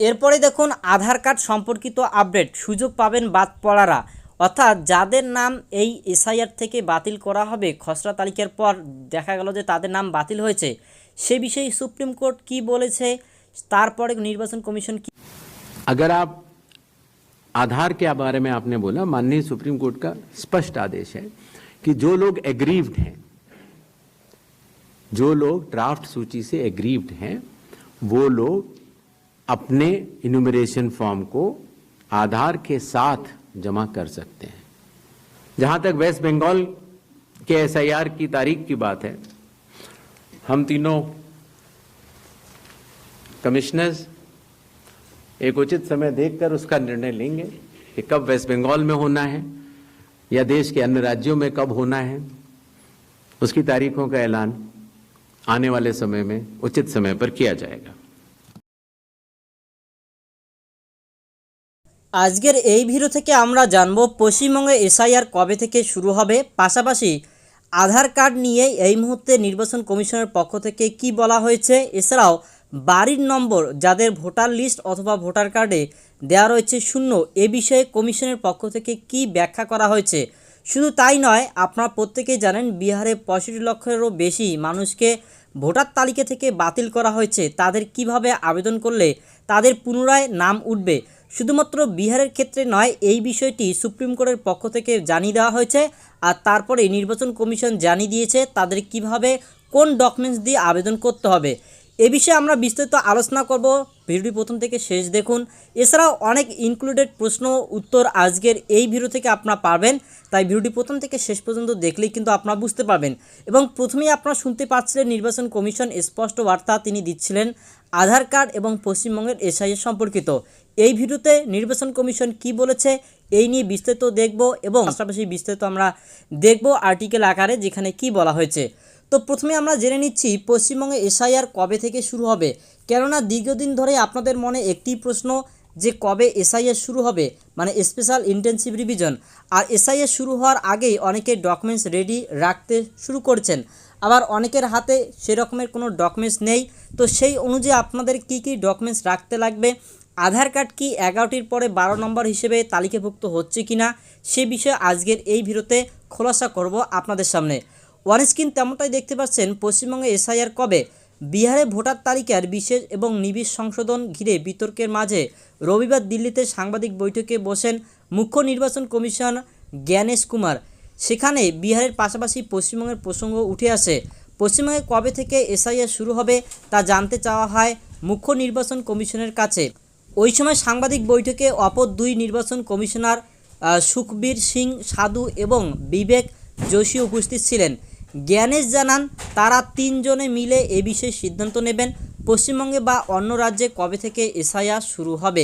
এরপরে দেখুন আধার কার্ড সম্পর্কিত আপডেট সুযোগ পাবেন বাদ পড়ারা অর্থাৎ যাদের নাম এই এসআইআর থেকে বাতিল করা হবে খসড়া তালিকার পর দেখা গেল যে তাদের নাম বাতিল হয়েছে সে বিষয়ে সুপ্রিম কোর্ট কি বলেছে তারপরে নির্বাচন কমিশন কি अगर आप आधार के बारे में आपने बोला माननीय सुप्रीम कोर्ट का स्पष्ट आदेश है कि जो लोग एग्रीव्ड हैं जो लोग ड्राफ्ट सूची से एग्रीव्ड हैं वो लोग अपने इनुमरेशन फॉर्म को आधार के साथ जमा कर सकते हैं। जहाँ तक वेस्ट बंगाल के एसआईआर की तारीख की बात है, हम तीनों कमिश्नर्स एक उचित समय देखकर उसका निर्णय लेंगे कि कब वेस्ट बंगाल में होना है या देश के अन्य राज्यों में कब होना है। उसकी तारीखों का ऐलान आने वाले समय में उचित समय पर किया जाएगा। আজকের এই ভিডিও থেকে আমরা জানব পশ্চিমবঙ্গে এসআইআর কবে থেকে শুরু হবে। পাশাপাশি আধার কার্ড নিয়ে এই মুহূর্তে নির্বাচন কমিশনের পক্ষ থেকে কি বলা হয়েছে? এছাড়াও বাড়ির নম্বর, যাদের ভোটার লিস্ট অথবা ভোটার কার্ডে দেওয়া রয়েছে শূন্য, এ বিষয়ে কমিশনের পক্ষ থেকে কি ব্যাখ্যা করা হয়েছে? শুধু তাই নয়, আপনারা প্রত্যেকেই জানেন বিহারে পঁয়ষট্টি লক্ষেরও বেশি মানুষকে ভোটার তালিকা থেকে বাতিল করা হয়েছে। তাদের কীভাবে আবেদন করলে তাদের পুনরায় নাম উঠবে? শুধুমাত্র বিহারের ক্ষেত্রে নয়, এই বিষয়টি সুপ্রিম কোর্টের পক্ষ থেকে জানিয়ে দেওয়া হয়েছে। আর তারপরে নির্বাচন কমিশন জানিয়ে দিয়েছে তাদের কীভাবে, কোন ডকুমেন্টস দিয়ে আবেদন করতে হবে। এ বিষয়ে আমরা বিস্তারিত আলোচনা করব। ভিডিওটি প্রথম থেকে শেষ দেখুন। এছাড়াও অনেক ইনক্লুডেড প্রশ্ন উত্তর আজকের এই ভিডিও থেকে আপনারা পারবেন। তাই ভিডিওটি প্রথম থেকে শেষ পর্যন্ত দেখলেই কিন্তু আপনারা বুঝতে পারবেন। এবং প্রথমেই আপনারা শুনতে পাচ্ছিলেন নির্বাচন কমিশন স্পষ্ট বার্তা তিনি দিচ্ছিলেন। আধার কার্ড এবং পশ্চিমবঙ্গের এসআইএর সম্পর্কিত। এই ভিডিওতে নির্বাচন কমিশন কি বলেছে, এই নিয়ে বিস্তারিত দেখব এবং পাশাপাশি বিস্তারিত আমরা দেখব আর্টিকেল আকারে যেখানে কি বলা হয়েছে। তো প্রথমে আমরা জেনে নিচ্ছি পশ্চিমবঙ্গে এসআইআর কবে থেকে শুরু হবে। কেননা দীর্ঘদিন ধরে আপনাদের মনে একটি প্রশ্ন যে কবে এসআইআর শুরু হবে মানে স্পেশাল ইন্টেনসিভ রিভিশন। আর এসআইআর শুরু হওয়ার আগেই অনেকে ডকুমেন্টস রেডি রাখতে শুরু করছেন। আবার অনেকের হাতে সেরকমের কোনো ডকুমেন্টস নেই। তো সেই অনুযায়ী আপনাদের কি কি ডকুমেন্টস রাখতে লাগবে? আধার কার্ড কি এগারোটির পরে বারো নম্বর হিসেবে তালিকাভুক্ত হচ্ছে কি না সে বিষয়ে আজকের এই ভিডিওতে খোলাসা করব আপনাদের সামনে। ওয়ান স্ক্রিন তেমনটাই দেখতে পাচ্ছেন, পশ্চিমবঙ্গে এসআইআর কবে? বিহারে ভোটার তালিকার বিশেষ এবং নিবিড় সংশোধন ঘিরে বিতর্কের মাঝে রবিবার দিল্লিতে সাংবাদিক বৈঠকে বসেন মুখ্য নির্বাচন কমিশন জ্ঞানেশ কুমার। সেখানে বিহারের পাশাপাশি পশ্চিমবঙ্গের প্রসঙ্গ উঠে আসে। পশ্চিমবঙ্গে কবে থেকে এসআইআর শুরু হবে তা জানতে চাওয়া হয় মুখ্য নির্বাচন কমিশনের কাছে। ওই সময় সাংবাদিক বৈঠকে অপর দুই নির্বাচন কমিশনার সুখবীর সিং সাধু এবং বিবেক যোশী উপস্থিত ছিলেন। জ্ঞানেশ জানান, তারা তিনজনে মিলে এ বিষয়ে সিদ্ধান্ত নেবেন, পশ্চিমবঙ্গে বা অন্য রাজ্যে কবে থেকে এসআইআর শুরু হবে।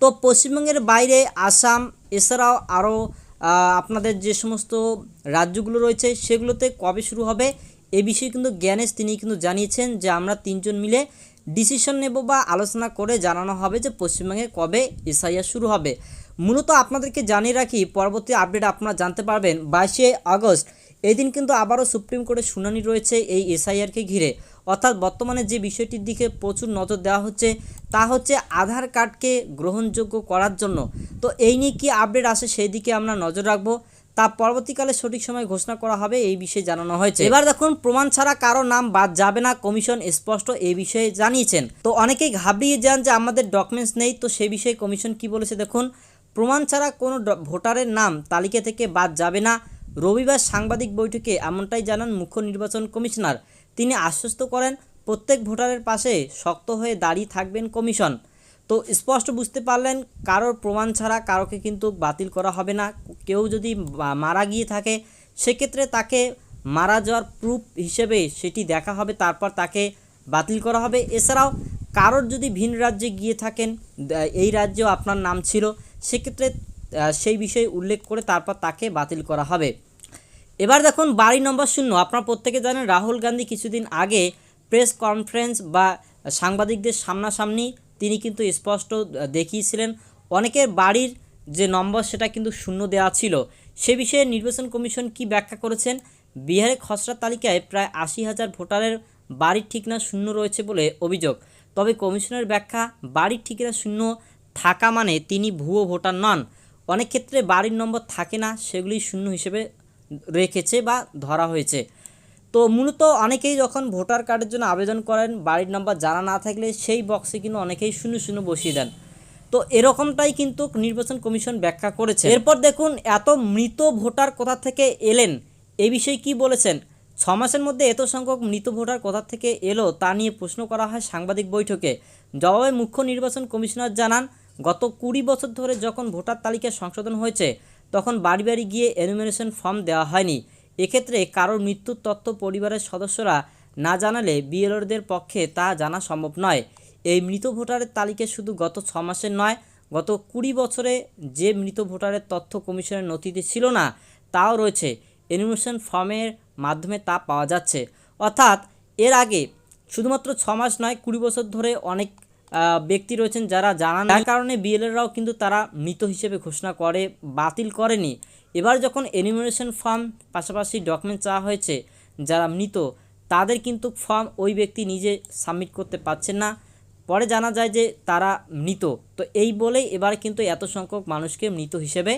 তো পশ্চিমবঙ্গের বাইরে আসাম, এছাড়াও আরও আপনাদের যে সমস্ত রাজ্যগুলো রয়েছে সেগুলোতে কবে শুরু হবে এ বিষয়ে কিন্তু জ্ঞানেশ তিনি কিন্তু জানিয়েছেন যে আমরা তিনজন মিলে ডিসিশন নেব বা আলোচনা করে জানানো হবে যে পশ্চিমবঙ্গে কবে এসআইআর শুরু হবে। মূলত আপনাদেরকে জানিয়ে রাখি, পরবর্তী আপডেট আপনারা জানতে পারবেন। বাইশে আগস্ট এই দিন কিন্তু আবারও সুপ্রিম কোর্টের শুনানি রয়েছে এই এসআইআরকে ঘিরে। অর্থাৎ বর্তমানে যে বিষয়টির দিকে প্রচুর নজর দেওয়া হচ্ছে, তা হচ্ছে আধার কার্ডকে গ্রহণযোগ্য করার জন্য। তো এই নিয়ে কী আপডেট আসে সেই দিকে আমরা নজর রাখব। তা পরবর্তীকালে সঠিক সময় ঘোষণা করা হবে, এই বিষয়ে জানানো হয়েছে। এবার দেখুন, প্রমাণ ছাড়া কারও নাম বাদ যাবে না, কমিশন স্পষ্ট এই বিষয়ে জানিয়েছেন। তো অনেকেই ঘাবড়িয়ে যান যে আমাদের ডকুমেন্টস নেই, তো সেই বিষয়ে কমিশন কি বলেছে দেখুন, প্রমাণ ছাড়া কোনো ভোটারের নাম তালিকা থেকে বাদ যাবে না। রবিবার সাংবাদিক বৈঠকে এমনটাই জানান মুখ্য নির্বাচন কমিশনার। তিনি আশ্বস্ত করেন, প্রত্যেক ভোটারের পাশে শক্ত হয়ে দাঁড়িয়ে থাকবেন কমিশন। তো স্পষ্ট বুঝতে পারলেন, কারোর প্রমাণ ছাড়া কারোকে কিন্তু বাতিল করা হবে না। কেউ যদি মারা গিয়ে থাকে, সেক্ষেত্রে তাকে মারা যাওয়ার প্রুফ হিসেবে সেটি দেখা হবে, তারপর তাকে বাতিল করা হবে। এছাড়াও, কারোর যদি ভিন রাজ্যে গিয়ে থাকেন এই রাজ্যেও আপনার নাম ছিল, সেক্ষেত্রে সেই বিষয়ে উল্লেখ করে তারপর তাকে বাতিল করা হবে। এবার দেখুন বাড়ি নম্বর শূন্য। আপনারা প্রত্যেকে জানেন রাহুল গান্ধী কিছুদিন আগে প্রেস কনফারেন্স বা সাংবাদিকদের সামনাসামনি তিনি কিন্তু স্পষ্ট দেখিয়েছিলেন। অনেকের বাড়ির যে নম্বর সেটা কিন্তু শূন্য দেওয়া ছিল। সে বিষয়ে নির্বাচন কমিশন কি ব্যাখ্যা করেছেন? বিহারের খসড়া তালিকায় প্রায় আশি হাজার ভোটারের বাড়ির ঠিকানা শূন্য রয়েছে বলে অভিযোগ। তবে কমিশনের ব্যাখ্যা বাড়ির ঠিকানা শূন্য থাকা মানে তিনি ভুয়ো ভোটার নন। অনেক ক্ষেত্রে বাড়ির নম্বর থাকে না, সেগুলি শূন্য হিসেবে রেখেছে বা ধরা হয়েছে। তো মূলত অনেকেই যখন ভোটার কার্ডের জন্য আবেদন করেন, বাড়ির নাম্বার জানা না থাকলে সেই বক্সে কিন্তু অনেকেই শূন্য শূন্য বসিয়ে দেন। তো এরকমটাই কিন্তু নির্বাচন কমিশন ব্যাখ্যা করেছে। এরপর দেখুন, এত মৃত ভোটার কোথা থেকে এলেন? এ বিষয়ে কি বলেছেন? ছ মাসের মধ্যে এত সংখ্যক মৃত ভোটার কোথা থেকে এলো তা নিয়ে প্রশ্ন করা হয় সাংবাদিক বৈঠকে। জবাবে মুখ্য নির্বাচন কমিশনার জানান, গত কুড়ি বছর ধরে যখন ভোটার তালিকা সংশোধন হয়েছে তখন বাড়ি বাড়ি গিয়ে এনুমিনেশন ফর্ম দেওয়া হয়নি। এক্ষেত্রে কারোর মৃত্যুর তথ্য পরিবারের সদস্যরা না জানালে বিএলওদের পক্ষে তা জানা সম্ভব নয়। এই মৃত ভোটারের তালিকা শুধু গত ছ মাসের নয়, গত কুড়ি বছরে যে মৃত ভোটারের তথ্য কমিশনের নথিতে ছিল না, তাও রয়েছে। এনিমেশন ফর্মের মাধ্যমে তা পাওয়া যাচ্ছে। অর্থাৎ এর আগে শুধুমাত্র ছ মাস নয়, কুড়ি বছর ধরে অনেক ব্যক্তি রয়েছেন যারা জানান যার কারণে বিএলএরাও কিন্তু তারা মৃত হিসেবে ঘোষণা করে বাতিল করেনি। এবার যখন এনিমিনেশন ফর্ম পাশাপাশি ডকুমেন্ট চাওয়া হয়েছে যারা মৃত তাদের কিন্তু ফর্ম ওই ব্যক্তি নিজে সাবমিট করতে পারছেন না। পরে জানা যায় যে তারা মৃত। তো এই বলেই এবার কিন্তু এত সংখ্যক মানুষকে মৃত হিসেবে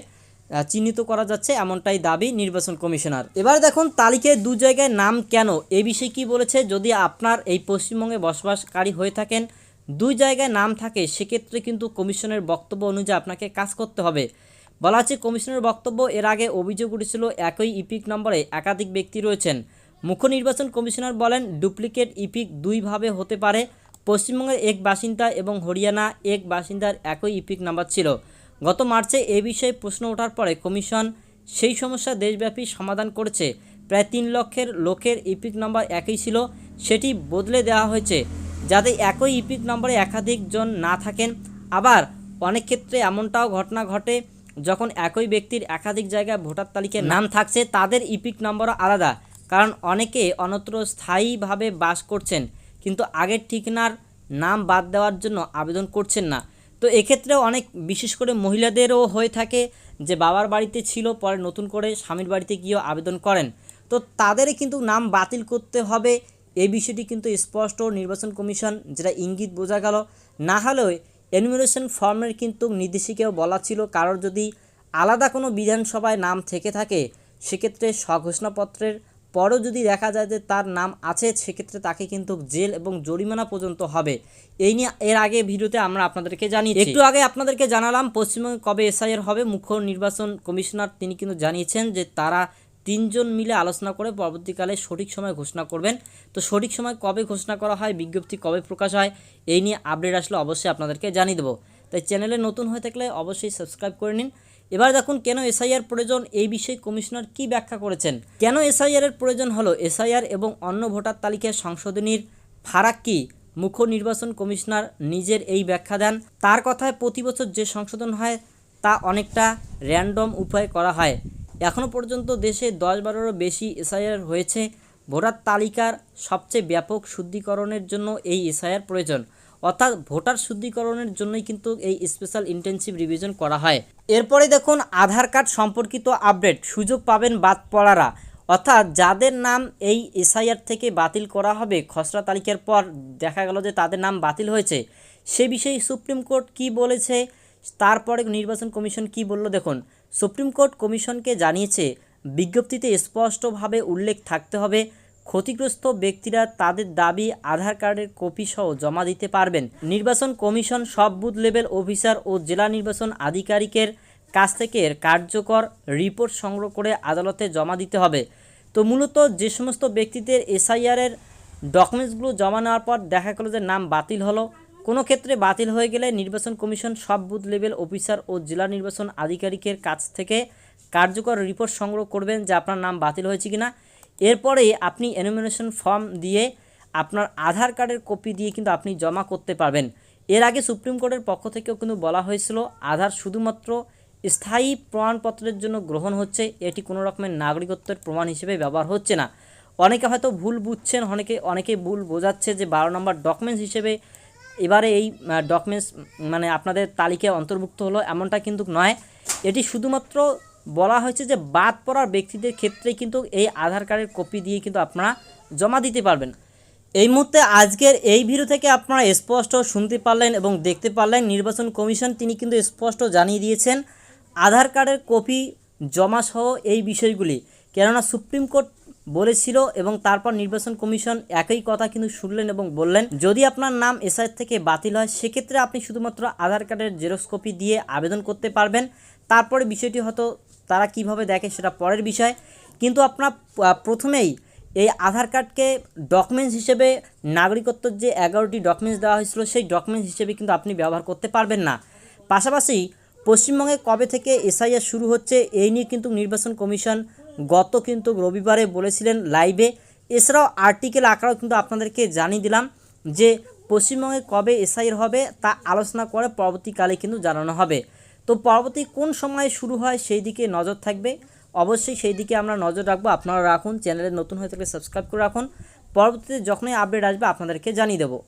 চিহ্নিত করা যাচ্ছে এমনটাই দাবি নির্বাচন কমিশনার। এবার দেখুন তালিকায় দু জায়গায় নাম কেন? এই বিষয়ে কি বলেছে? যদি আপনার এই পশ্চিমবঙ্গে বসবাসকারী হয়ে থাকেন দুই জায়গায় নাম থাকে, সেক্ষেত্রে কিন্তু কমিশনের বক্তব্য অনুযায়ী আপনাকে কাজ করতে হবে। বলা হচ্ছে কমিশনের বক্তব্য এর আগে অভিযোগ উঠেছিল, একই ইপিক নম্বরে একাধিক ব্যক্তি রয়েছেন। মুখ্য নির্বাচন কমিশনার বলেন, ডুপ্লিকেট ইপিক দুইভাবে হতে পারে। পশ্চিমবঙ্গের এক বাসিন্দা এবং হরিয়ানা এক বাসিন্দার একই ইপিক নাম্বার ছিল। গত মার্চে এ বিষয়ে প্রশ্ন ওঠার পরে কমিশন সেই সমস্যা দেশব্যাপী সমাধান করেছে। প্রায় তিন লক্ষের লোকের ইপিক নাম্বার একই ছিল, সেটি বদলে দেওয়া হয়েছে। যাতে একই ইপিক নম্বরে একাধিক জন না থাকেন। আবার অনেক ক্ষেত্রে এমনটাও ঘটনা ঘটে, যখন একই ব্যক্তির একাধিক জায়গায় ভোটার তালিকায় নাম থাকছে, তাদের ইপিক নম্বরও আলাদা। কারণ অনেকে অন্যত্র স্থায়ীভাবে বাস করছেন, কিন্তু আগের ঠিকানার নাম বাদ দেওয়ার জন্য আবেদন করছেন না। তো এক্ষেত্রে অনেক, বিশেষ করে মহিলাদেরও হয়ে থাকে যে বাবার বাড়িতে ছিল, পরে নতুন করে স্বামীর বাড়িতে গিয়েও আবেদন করেন। তো তাদেরই কিন্তু নাম বাতিল করতে হবে এই বিষয়টি কিন্তু স্পষ্ট নির্বাচন কমিশন যেটা ইঙ্গিত বোঝা গেল। না হলেও এনুমিনেশন ফর্মের কিন্তু নির্দেশিকাও বলা ছিল কারোর যদি আলাদা কোনো বিধানসভায় নাম থেকে থাকে, সেক্ষেত্রে স্বঘোষণাপত্রের পরও যদি দেখা যায় যে তার নাম আছে, সেক্ষেত্রে তাকে কিন্তু জেল এবং জরিমানা পর্যন্ত হবে। এই নিয়ে এর আগে ভিডিওতে আমরা আপনাদেরকে জানিয়ে একটু আগে আপনাদেরকে জানালাম, পশ্চিমবঙ্গে কবে এসআইআর হবে। মুখ্য নির্বাচন কমিশনার তিনি কিন্তু জানিয়েছেন যে তারা তিনজন মিলে আলোচনা করে পরবর্তীকালে সঠিক সময় ঘোষণা করবেন। তো সঠিক সময় কবে ঘোষণা করা হয়, বিজ্ঞপ্তি কবে প্রকাশ হয়, এই নিয়ে আপডেট আসলে অবশ্যই আপনাদেরকে জানিয়ে দেবো। তাই চ্যানেলে নতুন হয়ে থাকলে অবশ্যই সাবস্ক্রাইব করে নিন। এবার দেখুন, কেন এসআইআর প্রয়োজন এই বিষয়ে কমিশনার কি ব্যাখ্যা করেছেন? কেন এসআইআর এর প্রয়োজন হলো এসআইআর এবং অন্য ভোটার তালিকায় সংশোধনীর ফারাক কি? মুখ্য নির্বাচন কমিশনার নিজের এই ব্যাখ্যা দেন। তার কথায় প্রতি বছর যে সংশোধন হয় তা অনেকটা র্যান্ডম উপায়ে করা হয়। এখনও পর্যন্ত দেশে দশ বারোরও বেশি এসআইআর হয়েছে। ভোটার তালিকার সবচেয়ে ব্যাপক শুদ্ধিকরণের জন্য এই এসআইআর প্রয়োজন। অর্থাৎ ভোটার শুদ্ধিকরণের জন্যই কিন্তু এই স্পেশাল ইন্টেনসিভ রিভিশন করা হয়। এরপরে দেখুন, আধার কার্ড সম্পর্কিত আপডেট, সুযোগ পাবেন বাদ পড়ারা অর্থাৎ যাদের নাম এই এসআইআর থেকে বাতিল করা হবে, খসড়া তালিকার পর দেখা গেল যে তাদের নাম বাতিল হয়েছে। সে বিষয়ে সুপ্রিম কোর্ট কি বলেছে? তারপরে নির্বাচন কমিশন কি বলল? দেখুন সুপ্রিম কোর্ট কমিশনকে জানিয়েছে, বিজ্ঞপ্তিতে স্পষ্টভাবে উল্লেখ থাকতে হবে, ক্ষতিগ্রস্ত ব্যক্তিরা তাদের দাবি আধার কার্ডের কপি সহ জমা দিতে পারবেন। নির্বাচন কমিশন সব বুথ লেভেল অফিসার ও জেলা নির্বাচন আধিকারিকের কাছ থেকে কার্যকর রিপোর্ট সংগ্রহ করে আদালতে জমা দিতে হবে। তো মূলত যে সমস্ত ব্যক্তিদের এসআইআরের ডকুমেন্টসগুলো জমা নেওয়ার পর দেখা গেলো যে নাম বাতিল হলো। কোনো ক্ষেত্রে বাতিল হয়ে গেলে নির্বাচন কমিশন সব বুথ লেভেল অফিসার ও জেলা নির্বাচন আধিকারিকের কাছ থেকে কার্যকর রিপোর্ট সংগ্রহ করবেন যে আপনার নাম বাতিল হয়েছে কিনা। এরপরে আপনি এনোমিনেশন ফর্ম দিয়ে আপনার আধার কার্ডের কপি দিয়ে কিন্তু আপনি জমা করতে পারবেন। এর আগে সুপ্রিম কোর্টের পক্ষ থেকেও কিন্তু বলা হয়েছিল, আধার শুধুমাত্র স্থায়ী প্রমাণপত্রের জন্য গ্রহণ হচ্ছে, এটি কোনো রকমের নাগরিকত্বের প্রমাণ হিসেবে ব্যবহার হচ্ছে না। অনেকে হয়তো ভুল বুঝছেন, অনেকে অনেকে ভুল বোঝাচ্ছে যে বারো নম্বর ডকুমেন্টস হিসেবে এবারে এই ডকুমেন্টস মানে আপনাদের তালিকায় অন্তর্ভুক্ত হলো এমনটা কিন্তু নয়। এটি শুধুমাত্র বলা হয়েছে যে বাদ পড়ার ব্যক্তিদের ক্ষেত্রে কিন্তু এই আধার কার্ডের কপি দিয়ে কিন্তু আপনারা জমা দিতে পারবেন। এই মুহূর্তে আজকের এই ভিডিও থেকে আপনারা স্পষ্ট শুনতে পারলেন এবং দেখতে পারলেন নির্বাচন কমিশন তিনি কিন্তু স্পষ্ট জানিয়ে দিয়েছেন, আধার কার্ডের কপি জমা সহ এই বিষয়গুলি। কেননা সুপ্রিম কোর্ট বলেছিল এবং তারপর নির্বাচন কমিশন একই কথা কিন্তু শুনলেন এবং বললেন, যদি আপনার নাম এসআই থেকে বাতিল হয়, সেক্ষেত্রে আপনি শুধুমাত্র আধার কার্ডের জেরক্স কপি দিয়ে আবেদন করতে পারবেন। তারপরে বিষয়টি হয়তো তারা কীভাবে দেখে সেটা পরের বিষয়। কিন্তু আপনার প্রথমেই এই আধার কার্ডকে ডকুমেন্টস হিসেবে নাগরিকত্বর যে এগারোটি ডকুমেন্টস দেওয়া হয়েছিল, সেই ডকুমেন্টস হিসেবে কিন্তু আপনি ব্যবহার করতে পারবেন না। পাশাপাশি পশ্চিমবঙ্গে কবে থেকে এসআইআর শুরু হচ্ছে, এই নিয়ে কিন্তু নির্বাচন কমিশন গত কিন্তু রবিবারে বলেছিলেন লাইভে। এছাড়াও আর্টিকেল আকারেও কিন্তু আপনাদেরকে জানিয়ে দিলাম যে পশ্চিমবঙ্গে কবে এসআইআর হবে তা আলোচনা করে পরবর্তীকালে কিন্তু জানানো হবে। তো পরবর্তী কোন সময়ে শুরু হয় সেই দিকে নজর থাকবে। অবশ্যই সেই দিকে আমরা নজর রাখব। আপনারা রাখুন, চ্যানেলে নতুন হয়ে থাকলে সাবস্ক্রাইব করে রাখুন। পরবর্তীতে যখনই আপডেট আসবে আপনাদেরকে জানিয়ে দেবো।